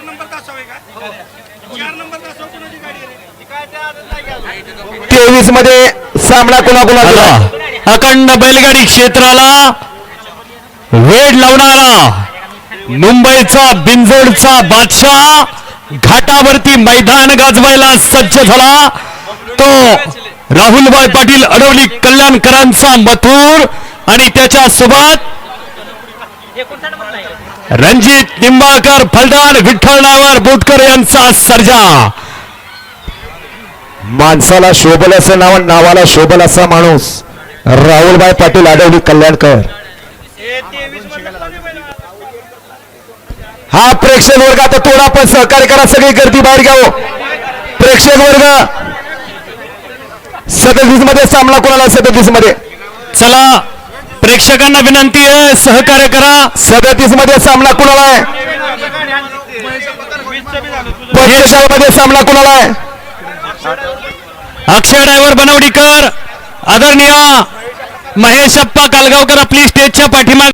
चार नंबर तासाव आहे का चार नंबर तासाव कोणाची गाडी आहे? तेवीसमध्ये सामना कोणाकोणाचा? अखंड बैलगाडी क्षेत्राला वेड लावणारा मुंबईचा बिंजोडचा बादशाह घाटावरती मैदान गाजवायला सज्ज झाला. तो राहुलभाई पाटील अडवली कल्याणकरांचा मथुर आणि त्याच्या सोबत रणजित निंबाळकर फलदान विठ्ठल नावर बोटकर यांचा सर्जा. माणसाला शोभल असं नाव नावाला शोभल असा माणूस राहुलभाई पाटील आडवली कल्याणकर. हे प्रेक्षक वर्ग आता थोडा पण सहकार्य करा सगळी गर्दी बाहेर घ्यावं. प्रेक्षक वर्ग. सदतीसमध्ये सामना कोणाला सदतीसमध्ये. चला. प्रेक्षकांना विनंती आहे सहकार्य करा. सदतीसमध्ये सामना कुणाला आहे? मध्ये सामना कुणाला आहे? अक्षय ड्रायव्हर बनवडीकर आदरणीय महेश अप्पा कालगावकर आपली स्टेजच्या पाठीमागे